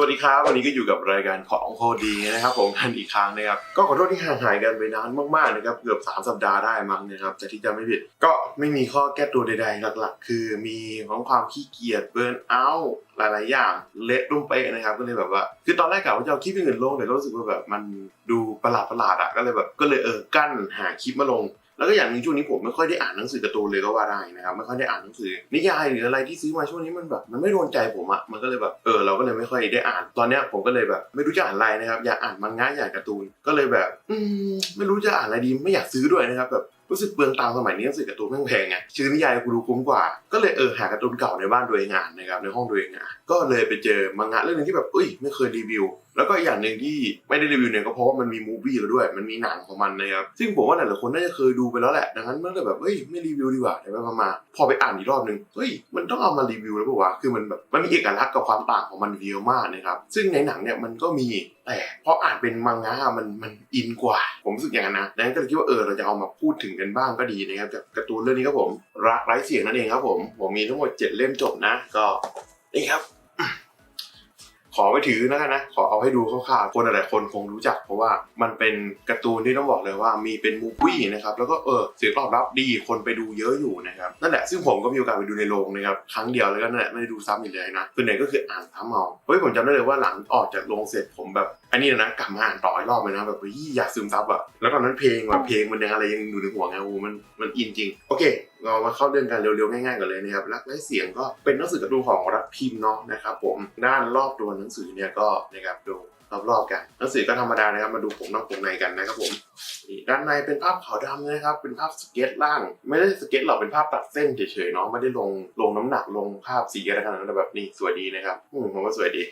วัสดีครับ วันนี้ก็อยู่กับรายการของโคดีนะครับผมกันอีกครั้งนะครับก็ขอโทษที่ห่างหายกันไปนานมากๆนะครับเกือบ 3 สัปดาห์ได้มั้งนะครับแต่ที่จะไม่ผิดก็ไม่มีข้อแก้ตัวใดๆหลักๆ คือมีของความขี้เกียจเบิร์นเอาท์หลายๆอย่างเละรุ่มเป๊ะนะครับก็เลยแบบว่า คือตอนแรกกะว่าจะเอาคลิปอื่นลงแต่ก็รู้สึกว่าแบบมันดูประหลาดๆอะก็เลยแบบก็เลยเออกั้นหาคลิปมาลง แล้วก็อย่างหนึ่งช่วงนี้ผมไม่ค่อยได้อ่านหนังสือการ์ตูนเลยก็ว่าได้นะครับไม่ค่อยได้อ่านหนังสือนิยายหรืออะไรที่ซื้อมาช่วงนี้มันแบบมันไม่โดนใจผมอะมันก็เลยแบบเออเราก็เลยไม่ค่อยได้อ่านตอนเนี้ยผมก็เลยแบบไม่รู้จะอ่านอะไรนะครับอยากอ่านมังงะอยากการ์ตูนก็เลยแบบอืมไม่รู้จะอ่านอะไรดีไม่อยากซื้อด้วยนะครับแบบรู้สึกเปลืองตังสมัยนี้หนังสือการ์ตูนแม่งแพงไงซื้อนิยายกูดูคุ้มกว่า ก็เลยเออหาการ์ตูนเก่าในบ้านตัวเองอ่านนะครับในห้องตัวเองอ่านก็เลยไปเจอมังงะเรื่องหนึงที่แบบเอ้ยไม่เคยรีวิว แล้วก็อีกอย่างหนึ่งที่ไม่ได้รีวิวเนี่ยก็เพราะว่ามันมีมูฟวี่แล้วด้วย มันมีหนังของมันนะครับ ซึ่งผมว่าหลายๆคนน่าจะเคยดูไปแล้วแหละ ดังนั้นมันก็แบบเฮ้ยไม่รีวิวดีกว่าเดี๋ยวไปมาพอไปอ่านอีกรอบหนึ่งเฮ้ยมันต้องเอามารีวิวแล้วป่าวะคือมันแบบมันมีเอกลักษณ์กับความต่างของมันเยอะมากนะครับซึ่งในหนังเนี่ยมันก็มีแต่พออ่านเป็นมังงะมันมันอินกว่า ผมรู้สึกอย่างนั้นนะดังนั้นก็เลยคิดว่าเออเราจะเอามาพูดถึงกันบ้างก็ดีนะครับกับการ์ตูนเรื่องนี้ครับผมรักไร้เสียงนั่นเองครับผมผมมีทั้งหมดเจ็ดเล่มจบนะก็นี่ครับ ขอไปถือแล้วกันนะ ขอเอาให้ดูคร่าวๆคนหลายๆคนคงรู้จัก เพราะว่ามันเป็นการ์ตูนที่ต้องบอกเลยว่ามีเป็นมูฟวี่นะครับแล้วก็เออเสียงตอบรับดีคนไปดูเยอะอยู่นะครับนั่นแหละซึ่งผมก็มีโอกาสไปดูในโรงนะครับครั้งเดียวแล้วก็นั่นแหละไม่ได้ดูซ้ำอีกเลยนะส่วนใหญ่ก็คืออ่านซ้ำเอาเฮ้ยผมจำได้เลยว่าหลังออกจากโรงเสร็จผมแบบอันนี้นะกลับมาอ่านต่ออีกรอบเลยนะแบบเฮ้ยอยากซึมซับอะแล้วตอนนั้นเพลงแบบเพลงมันยังอะไรยังอยู่ในหัวไงโอ้โหมันมันอินจริงโอเคเรามาเข้าเรื่องกันเร็วๆง่ายๆกันเลยนะครับรักไร้เสียงก็เป็นหนังสือการ์ตูนของรัฐพิมพ์เนาะนะครับผมด้านรอบตัวหนังสือเนี่ยก็นะครับดู รอบๆกันหนังสือก็ธรรมดานะครับมาดูผมนอกผมในกันนะครับผมด้านในเป็นภาพขาวดำนะครับ เป็นภาพสเก็ตล่าง ไม่ได้สเก็ตหรอกเป็นภาพตัดเส้นเฉยๆเนาะไม่ได้ลงลงน้ำหนักลงภาพสีอะไรขนาดนั้นแต่แบบนี่สวยดีนะครับอืมผมว่าสวยดี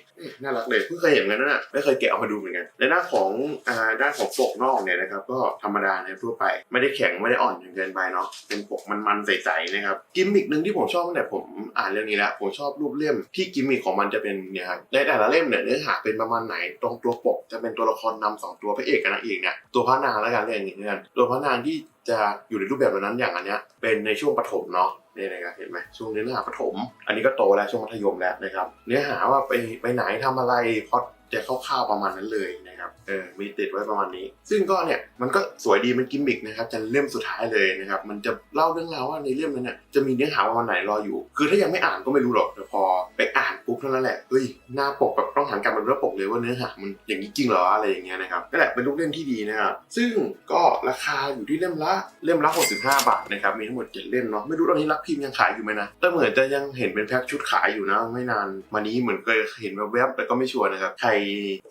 น่ารักเลยเพิ่งเคยเห็นเหมือนกันนะไม่เคยแกะออกมาดูเหมือนกันในหน้าของอ่าด้านของปกนอกเนี่ยนะครับ ก็ธรรมดาในทั่วไป ไม่ได้แข็งไม่ได้อ่อนจนเกินไปเนาะเป็นปกมันๆใสๆนะครับกิมมิกหนึ่งที่ผมชอบตั้งแต่ผมอ่านเรื่องนี้แล้วผมชอบรูปเล่มที่กิมมิกของมันจะเป็นเนี่ยครับในแต่ละเล่มเนี่ยเนื้อหาเป็นประมาณไหนตรงตัวปกจะเป็นตัวละครนำสองตัวพระเอกกับนางเอกเนี่ยตัวพระนางแล้วกันเรื่อย่างนี้เนี่ยตัวพระนางที่จะอยู่ในรูปแบบแบบนั้นอย่างอันเนี้ยเป็นในช่วงปฐมเนาะนี่นะครับเห็นไหมช่วงเนื้อหาปฐมอันนี้ก็โตแล้วช่วงมัธยมแล้วนะครับ เนื้อหาว่าไปไปไหนทำอะไรพอ จะคร่าวๆประมาณนั้นเลยนะครับ เออ มีติดไว้ประมาณนี้ ซึ่งก็เนี่ย มันก็สวยดีมันกิมมิกนะครับจะเล่มสุดท้ายเลยนะครับ มันจะเล่าเรื่องราวว่าในเล่มนั้นเนี่ยจะมีเนื้อหาประมาณไหนรออยู่ คือถ้ายังไม่อ่านก็ไม่รู้หรอกแต่พอไปอ่านปุ๊บเท่านั้นแหละ เฮ้ย หน้าปกแบบต้องหันกลับมาดูหน้าปกเลยว่าเนื้อหามันอย่างนี้จริงเหรออะไรอย่างเงี้ยนะครับนั่นแหละเป็นลูกเล่มที่ดีนะครับ ซึ่งก็ราคาอยู่ที่เล่มละ เล่มละ 65 บาทนะครับ มีทั้งหมด7เล่มเนาะ ไม่รู้ตอนนี้รักพิมพ์ยังขายอยู่ไหมนะ แต่เหมือนจะยังเห็นเป็นแพ็คชุดขายอยู่นะ ไม่นานมานี้เหมือนเคยเห็นแวบๆแต่ก็ไม่ชัวร์นะครับใคร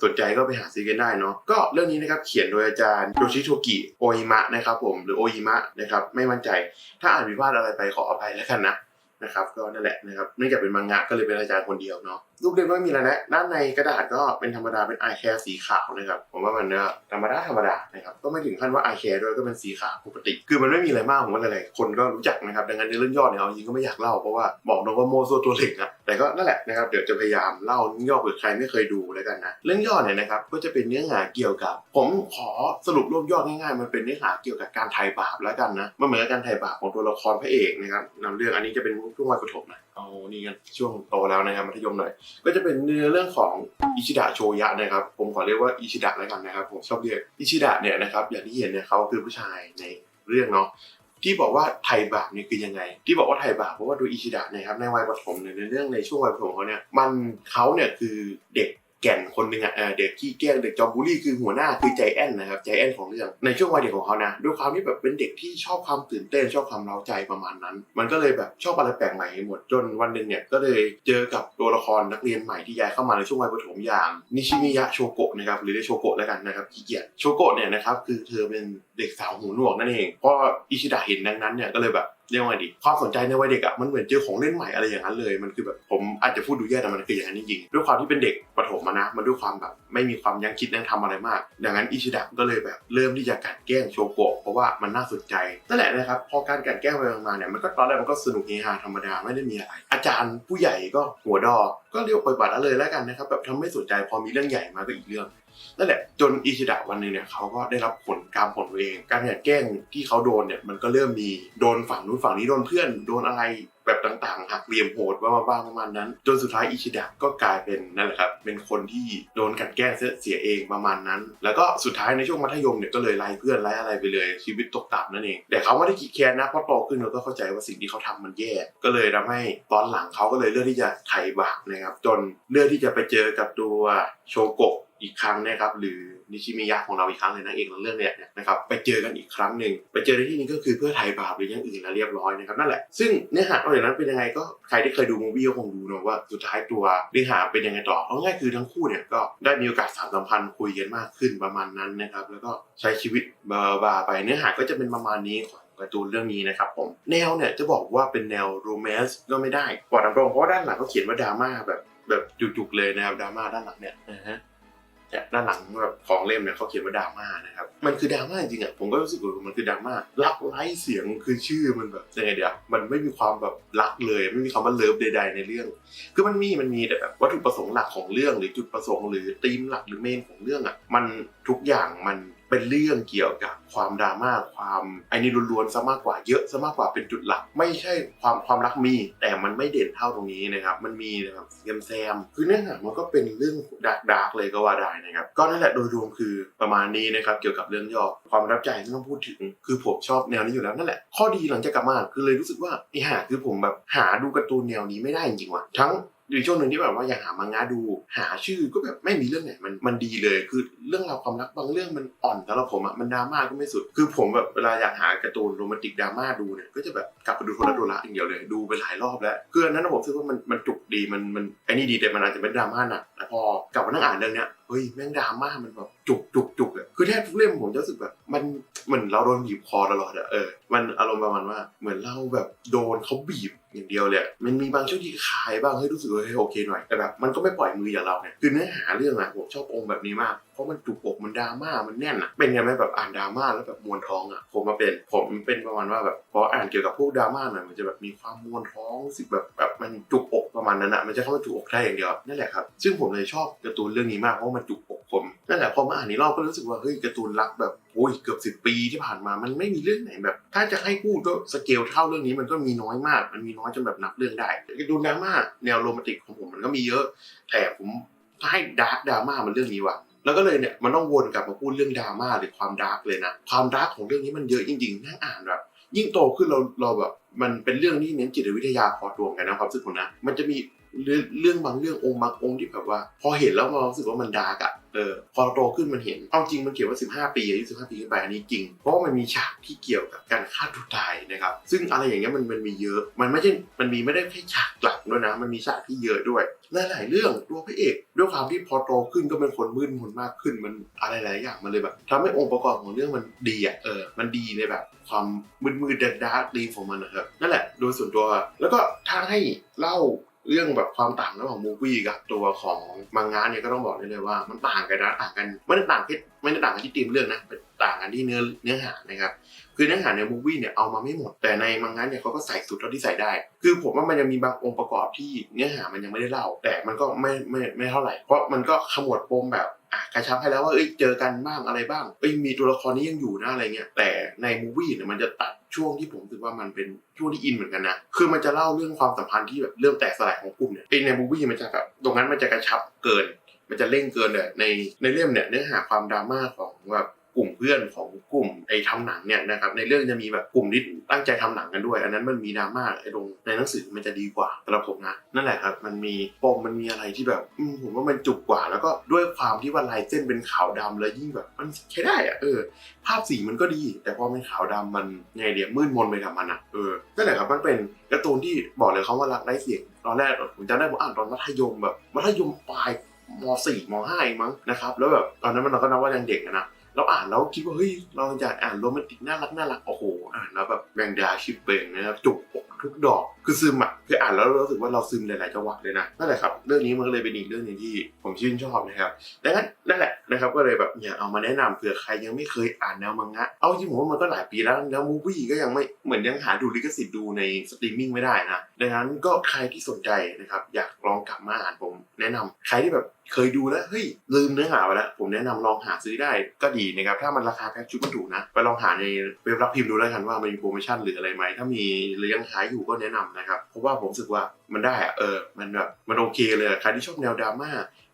สนใจก็ไปหาซื้อกันได้เนาะก็เรื่องนี้นะครับเขียนโดยอาจารย์โยชิโทกิโออิมะนะครับผมหรือโออิมะนะครับไม่มั่นใจ ถ้าอ่านผิดพลาดอะไรไปขออภัยแล้วกันนะนะครับก็นั่นแหละนะครับเนื่องจากเป็นมังงะก็เลยเป็นอาจารย์คนเดียวเนาะรูปเล่มไม่มีอะไรนะด้านในกระดาษก็เป็นธรรมดาเป็นไอแคร์สีขาวนะครับผมว่ามันก็ธรรมดาธรรมดานะครับก็ไม่ถึงขั้นว่าไอแคร์ด้วยก็เป็นสีขาวปกติ คือมันไม่มีอะไรมากผมว่าหลายๆคนก็รู้จักนะครับดังนั้นในเรื่องย่อเนี่ยเอาจริงก็ไม่อยากเล่าเพราะว่าบอกตรงว่าโมโซตัวเล็กอะแต่ก็นั่นแหละนะครับเดี๋ยวจะพยายามเล่าเรื่องย่อเผื่อใครไม่เคยดูแล้วกันนะเรื่องย่อเนี่ยนะครับก็จะเป็นเนื้อหาเกี่ยวกับ ผมขอสรุปรวบยอดง่ายๆ มันเป็นเนื้อหาเกี่ยวกับการไถ่บาปแล้วกันนะมันเหมือนกับการไถ่บาปของตัวละครพระเอกนะครับนำเรื่องอันนี้จะเป็นช่วงวัยประถมนะ เอานี่กันช่วงโตแล้วนะครับมัธยมหน่อย ก็จะเป็นเนื้อเรื่องของอิชิดะโชยะนะครับ ผมขอเรียกว่าอิชิดะแล้วกันนะครับ ผมชอบเรียกอิชิดะเนี่ยนะครับ อย่างที่เห็นเนี่ยเขาคือผู้ชายในเรื่องเนาะที่บอกว่าไทยบาปนี่คือยังไง ที่บอกว่าไทยบาปเพราะว่าดูอิชิดะนะครับในวัยประถมในเรื่องในช่วงวัยประถมเขาเนี่ยมันเขาเนี่ยคือเด็ก แก่นคนหนึ่งอะเด็กขี้แกล้งเด็กจอมบูลลี่คือหัวหน้าคือใจแอนนะครับใจแอนของเรื่องในช่วงวัยเด็กของเขานะด้วยความที่แบบเป็นเด็กที่ชอบความตื่นเต้นชอบความเร้าใจประมาณนั้น มันก็เลยแบบชอบอะไรแปลกใหม่หมดจนวันหนึ่งเนี่ยก็เลยเจอกับตัวละครนักเรียนใหม่ที่ย้ายเข้ามาในช่วงวัยประถมอย่างนิชิมิยะโชโกะนะครับหรือเรียกโชโกะแล้วกันนะครับขี้เกียจโชโกะเนี่ยนะครับคือเธอเป็น เด็กสาวหูหนวกนั่นเองเพราะอิชิดะเห็นดังนั้นเนี่ยก็เลยแบบเรียกว่าไงดีความสนใจในวัยเด็กอะมันเหมือนเจอของเล่นใหม่อะไรอย่างนั้นเลย มันคือแบบผมอาจจะพูดดูแย่แต่มันคืออย่างนั้นจริงๆด้วยความที่เป็นเด็กประถมะนะมันด้วยความแบบไม่มีความยังคิดยังทำอะไรมาก ดังนั้นอิชิดะก็เลยแบบเริ่มที่จะกลันแกล้งโชโกะเพราะว่ามันน่าสนใจนั่นแหละนะครับพอการกลันแกล้งไปมาเนี่ยมันก็ตอนแรกมันก็สนุกเฮฮาธรรมดาไม่ได้มีอะไร อาจารย์ผู้ใหญ่ก็หัวดอก็เรียกปล่อยบัตรเลยแล้วกันนะครับแบบทำไม่สนใจพอมีเรื่องใหญ่มาก็อีกเรื่อง นั่นแหละจนอิชิดะวันหนึ่งเนี่ยเขาก็ได้รับผลกรรมผลตัวเอง การแกล้งที่เขาโดนเนี่ยมันก็เริ่มมีโดนฝั่งนู้นฝั่งนี้โดนเพื่อนโดนอะไรแบบต่างๆหักเหลี่ยมโหดบ้างๆประมาณนั้น จนสุดท้ายอิชิดะก็กลายเป็นนั่นแหละครับเป็นคนที่โดนกันแกล้งเสียเองประมาณนั้น แล้วก็สุดท้ายในช่วงมัธยมเนี่ยก็เลยไล่เพื่อนไล่อะไรไปเลยชีวิตตกต่ำนั่นเอง แต่เขาไม่ได้ขี้แค้นนะเพราะโตขึ้นเขาก็เข้าใจว่าสิ่งที่เขาทำมันแย่ก็เลยทำให้ตอนหลังเขาก็เลยเลือกที่จะไถ่บาปนะครับจนเลือกที่จะไปเจอกับตัวโชโกะ อีกครั้งนะครับหรือนิชิมิยะของเราอีกครั้งเลยนะเองเรื่องเนี้ยนะครับไปเจอกันอีกครั้งหนึ่งไปเจอในที่นี้ก็คือเพื่อไถ่บาปหรืออย่างอื่นแล้วเรียบร้อยนะครับนั่นแหละซึ่งเนื้อหาตอนนั้นเป็นยังไงก็ใครที่เคยดูมูวี่ก็คงรู้นะว่าสุดท้ายตัวเนื้อหาเป็นยังไงต่อเอาะง่ายคือทั้งคู่เนี่ยก็ได้มีโอกาสสานสัมพันธ์คุยกันมากขึ้นประมาณนั้นนะครับแล้วก็ใช้ชีวิตบาบาๆไปเนื้อหาก็จะเป็นประมาณนี้ของการ์ตูนเรื่องนี้นะครับผมแนวเนี่ยจะบอกว่าเป็นแนวโรแมนต์ก็ไม่ได้บอกตามตรงเพราะด้านหลังเขาเขียนว่าดราม่าแบบแบบจุกๆเลยนะครับดราม่าด้านหลังเนี่ยนะฮะ แต่ด้านหลังแบบของเล่มเนี่ยเขาเขียนว่าดราม่านะครับมันคือดราม่าจริงอะผมก็รู้สึกว่ามันคือดราม่ารักไร้เสียงคือชื่อมันแบบยังไงเดี๋ยวมันไม่มีความแบบรักเลยไม่มีคำว่าเลิฟใด ๆ ในเรื่อง คือมันมีมันมีแต่แบบวัตถุประสงค์หลักของเรื่อง หรือจุดประสงค์หรือธีมหลักหรือเมนของเรื่องอะมันทุกอย่างมัน เป็นเรื่องเกี่ยวกับความดราม่าความไอ้นี่ล้วนๆซะมากกว่าเยอะซะมากกว่าเป็นจุดหลัก ไม่ใช่ความความรักมี แต่มันไม่เด่นเท่าตรงนี้นะครับมันมีนะครับแซมแซมคือเนื้อหามันก็เป็นเรื่องดาร์กดาร์กเลยก็ว่าได้นะครับก็นั่นแหละโดยรวมคือประมาณนี้นะครับเกี่ยวกับเรื่องย่อความรับใจไม่ต้องพูดถึง คือผมชอบแนวนี้อยู่แล้วนั่นแหละ ข้อดีหลังจากกลับมาคือเลยรู้สึกว่าไอ้ห่าคือผมแบบหาดูการ์ตูนแนวนี้ไม่ได้จริงๆว่ะทั้ง อยู่ช่วงหนึ่งที่แบบว่าอยากหามังงะดู หาชื่อก็แบบไม่มีเรื่องไหนมันมันดีเลย คือเรื่องราวความรักบางเรื่องมันอ่อนสำหรับผมอะมันดราม่าก็ไม่สุด คือผมแบบเวลาอยากหาการ์ตูนโรแมนติกดราม่าดูเนี่ยก็จะแบบกลับไปดูโทรโดระอย่างเดียวเลยดูไปหลายรอบแล้วคืออันนั้นผมรู้สึกว่ามันมันจุกดีมันมันไอ้นี่ดีแต่มันอาจจะเป็นดราม่าหนักแต่พอกลับมานั่งอ่านเรื่องเนี้ยเฮ้ยแม่งดราม่ามันแบบจุกจุกจุกอะคือแทบทุกเล่มผมจะรู้สึกแบบ มันเหมือนเราโดนบีบคอตลอดอะเออมันอารมณ์ประมาณว่าเหมือนเราแบบโดนเขาบีบ อย่างเดียวเลยมันมีบางช่วงที่คลายบ้างให้รู้สึกว่าโอเคหน่อยแต่แบบมันก็ไม่ปล่อยมืออย่างเราเนี่ยคือเนื้อหาเรื่องอะผมชอบองค์แบบนี้มากเพราะมันจุกอกมันดราม่ามันแน่นอะเป็นไงไหมแบบอ่านดราม่าแล้วแบบมวนท้องอะผมมาเป็นผมเป็นประมาณว่าแบบพออ่านเกี่ยวกับพวกดราม่าหน่อยมันจะแบบมีความมวนท้องสึกแบบแบบมันจุกอกประมาณนั้นอะมันจะเข้ามาจุกอกได้อย่างเดียวนั่นแหละครับซึ่งผมเลยชอบการ์ตูนเรื่องนี้มากเพราะมันจุกอกผมนั่นแหละพอมาอ่านนี้รอบก็รู้สึกว่าเฮ้ยการ์ตูนรักแบบโอ้ยเกือบสิบปีที่ผ่านมามันไม่มีเรื่องไหนแบบ ถ้าจะให้พูดก็สเกลเท่าเรื่องนี้มันก็มีน้อยมาก มันมีน้อยจนแบบนับเรื่องได้การ์ตูนดราม่าแนวโรแมนติกของผมมันก็มีเยอะ แต่ผมให้ดาร์กดราม่ามันเรื่องนี้ว่ะ แล้วก็เลยเนี่ยมันต้องวนกลับมาพูดเรื่องดราม่าหรือความดาร์กเลยนะ ความดาร์กของเรื่องนี้มันเยอะจริงๆนั่งอ่านแบบยิ่งโตขึ้นเราเราแบบมันเป็นเรื่องที่เน้นจิตวิทยาพอตัวกันนะความรู้สึกผมนะมันจะมี เรื่องเรื่องบางเรื่ององค์บางองค์ที่แบบว่า พอเห็นแล้วเรารู้สึกว่ามันดาร์กอะเออพอโตขึ้นมันเห็นเอาจริงมันเขียนว่า 15 ปีอายุ15 ปีขึ้นไปอันนี้จริง เพราะว่ามันมีฉากที่เกี่ยวกับการฆ่าตัวตายนะครับ ซึ่งอะไรอย่างเงี้ยมันมันมีเยอะ มันไม่ใช่ มันมีไม่ได้แค่ฉากหลักด้วยนะ มันมีฉากที่เยอะด้วย หลาย ๆ เรื่องตัวพระเอกด้วยความที่พอโตขึ้นก็เป็นคนมืดมนมากขึ้น มันอะไรหลายอย่างมันเลยแบบทำให้องค์ประกอบของเรื่องมันดีอะ เออ มันดีในแบบ ความมืดมืดดาร์กดีของมันนะครับ นั่นแหละ โดยส่วนตัว แล้วก็ถ้าให้เล่า เรื่องแบบความต่างระหว่างมูฟี่กับตัวของมังงะเนี่ยก็ต้องบอกได้เลยว่ามันต่างกันนะต่างกันไม่ได้ต่างแค่ไม่ได้ต่างกันที่ธีมเรื่องนะต่างกันที่เนื้อเนื้อหานะครับคือเนื้อหาในมูวี่เนี่ยเอามาไม่หมดแต่ในมังงะเนี่ยเขาก็ใส่สุดเท่าที่ใส่ได้ คือผมว่ามันยังมีบางองค์ประกอบที่เนื้อหามันยังไม่ได้เล่า แต่มันก็ไม่ไม่ไม่เท่าไหร่เพราะมันก็ขมวดปมแบบ กระชับให้แล้วว่าเอ้ยเจอกันบ้างอะไรบ้างเอ้ยมีตัวละครนี้ยังอยู่นะอะไรเงี้ยแต่ในมูวี่เนี่ยมันจะตัดช่วงที่ผมรู้สึกว่ามันเป็นช่วงที่อินเหมือนกันนะ คือมันจะเล่าเรื่องความสัมพันธ์ที่แบบเริ่มแตกสลายของกลุ่มเนี่ยในมูวี่มันจะแบบตรงนั้นมันจะกระชับเกิน มันจะเร่งเกินเลยในในเรื่องเนี่ยเนื้อหาความดราม่าของแบบ กลุ่มเพื่อนของกลุ่มไอ้ทำหนังเนี่ยนะครับในเรื่องจะมีแบบกลุ่มที่ตั้งใจทำหนังกันด้วย อันนั้นมันมีดราม่าไอ้ตรงในหนังสือมันจะดีกว่าสำหรับผมนะนั่นแหละครับ มันมีปมมันมีอะไรที่แบบผมว่ามันจุกกว่า แล้วก็ด้วยความที่ว่าลายเส้นเป็นขาวดำแล้วยิ่งแบบมันใช้ได้อะเออ ภาพสีมันก็ดี แต่พอเป็นขาวดำมันไงเดี๋ยวมืดมนไปกับมันอะเออนั่นแหละครับมันเป็นการ์ตูนที่บอกเลยเขาว่ารักไร้เสียงตอนแรกผมจำได้ผมอ่านตอนมัธยมแบบมัธยมปลายมสี่มห้าองมั้งนะครับแล้วแบบตอนนั้นมันเราก็นับว่ายังเด็กนะ เราอ่านแล้วคิดว่าเฮ้ยเราอยากอ่านโรแมนติกน่ารักน่ารักโอ้โหอ่านแล้วแบบแบงดาชิบเบงนะครับจุกอกทุกดอก คือซึมอะคืออ่านแล้วรารู้สึกว่าเราซึมหลายๆจังหวะเลยนะนั่นแหละครับเรื่องนี้มันก็เลยเป็นอีกเรื่องหนึงที่ผมชื่นชอบนะครับดังนั้นนั่นแหละนะครับก็เลยแบบอยากเอามาแนะนำเผื่อใครยังไม่เคยอ่านแนวมังงะเอาจริงผมว่ามันก็หลายปีแล้วแล้วมูวี่ก็ยังไม่เหมือนยังหาดูลิขสิทธิ์ดูในสตรีมมิ่งไม่ได้นะดังนั้นก็ใครที่สนใจนะครับอยากลองกลับมาอ่านผมแนะนำใครที่แบบเคยดูแล้วเฮ้ยลืมเนื้อหาไปแล้วผมแนะนำลองหาซื้อได้ก็ดีนะครับถ้ามันราคาแพ็คชุดมันถูกนะไปลองหาในเว็บรับพิมพ์ดูแล้วกันว่ามันมีโปรโมชั่นหรืออะไรไหมถ้ามีหรือยังขายอยู่ก็แนะนำนะครับ เพราะว่าผมรู้สึกว่ามันได้อะเออ มันแบบมันโอเคเลยใครที่ชอบแนวดราม่า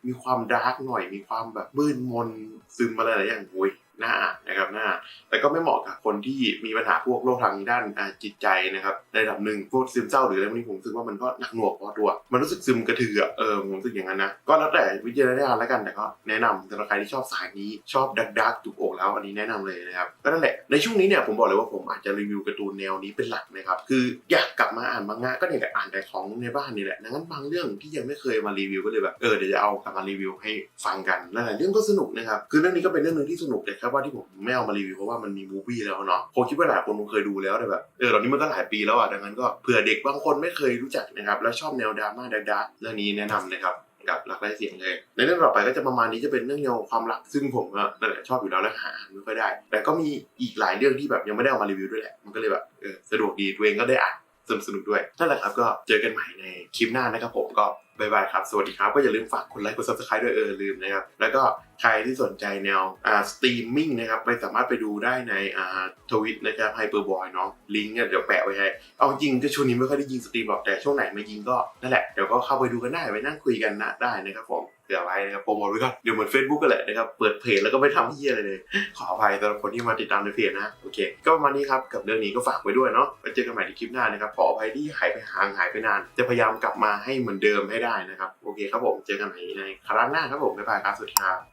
มีความดาร์กหน่อย มีความแบบมืดมนซึมอะไรหลายอย่างโอ้ย น่าอ่านนะครับน่าแต่ก็ไม่เหมาะกับคนที่มีปัญหาพวกโรคทางด้านจิตใจนะครับในระดับหนึ่งพวกซึมเศร้าหรืออะไรพวกนี้ผมรู้สึกว่ามันก็หนักหน่วงพอตัว มันรู้สึกซึมกระเทือเออผมรู้สึกอย่างนั้นนะก็แล้วแต่วิจารณญาณแล้วกันแต่ก็แนะนำสำหรับใครที่ชอบสายนี้ชอบดักดักจุกอกแล้วอันนี้แนะนำเลยนะครับก็นั่นแหละในช่วงนี้เนี่ยผมบอกเลยว่าผมอาจจะรีวิวการ์ตูนแนวนี้เป็นหลักนะครับคืออยากกลับมาอ่านมังงะก็เนี่ยแหละอ่านแต่ของในบ้านนี่แหละดังนั้นบางเรื่องที่ยังไม่เคยมารีวิวก็เลยแบบเออเดี๋ยวจะเอากลับมารีวิวให้ฟังกันหลายๆเรื่องก็สนุกนะครับคือเรื่องนี้ก็เป็นเรื่องนึงที่สนุกแต่แค่ว่าที่ผมไม่เอามารีวิวเพราะว่ามันมีมูฟวี่แล้วเนาะผมคิดว่าหลายคนคงเคยดูแล้วแต่แบบเออตอนนี้มันก็หลายปีแล้วอะดังนั้นก็เผื่อเด็กบางคนไม่เคยรู้จักนะครับแล้วชอบแนวดราม่าดาร์กเรื่องนี้แนะนำนะครับกับหลักไร้เสียงเลย ในเรื่องต่อไปก็จะประมาณนี้จะเป็นเรื่องแนวความรักซึ่งผมก็นั่นแหละชอบอยู่แล้วและหาอ่นไม่ค่อยได้ แต่ก็มีอีกหลายเรื่องที่แบบยังไม่ได้เอามารีวิวด้วยแหละมันก็เลยแบบเออสะดวกดีตัวเองก็ได้อ่านสนุกด้วยนั่นแหละครับก็เจอกันใหม่ในคลิปหน้านะครับผมก็ บายบายครับ สวัสดีครับ ก็อย่าลืมฝากกดไลค์กดซับสไคร b e ด้วยเออลืมนะครับ แล้วก็ใครที่สนใจแนวอ่าสตรีมมิ่งนะครับไปสามารถไปดูได้ในอ่าทวิตนะครับไฮเปอร์บอยเนาะลิงก์เนี่ยเดี๋ยวแปะไว้ให้ เอาจริงก็ช่วงนี้ไม่ค่อยได้ยิงสตรีมหรอกแต่ช่วงไหนไม่ยิงก็นั่นแหละเดี๋ยวก็เข้าไปดูกันได้ไปนั่งคุยกันนะได้นะครับผม เผื่อไลน์นะครับโปรโมทไว้ก่อนเดี๋ยวเหมือน Facebook ก็แหละนะครับเปิดเพจแล้วก็ไม่ทำเฮียอะไรเลย ขออภัยสำหรับคนที่มาติดตามในเพจนะโอเค ก็ประมาณนี้ครับกับเรื่องนี้ก็ฝากไว้ด้วยเนาะไว้เจอกันใหม่ในคลิปหน้านะครับขออภัยที่หายไปห่างหายไปนาน จะพยายามกลับมาให้เหมือนเดิมให้ได้นะครับโอเคครับผมเจอกันใหม่ในครั้งหน้าครับผมบ๊ายบายครับสวัสดีครับ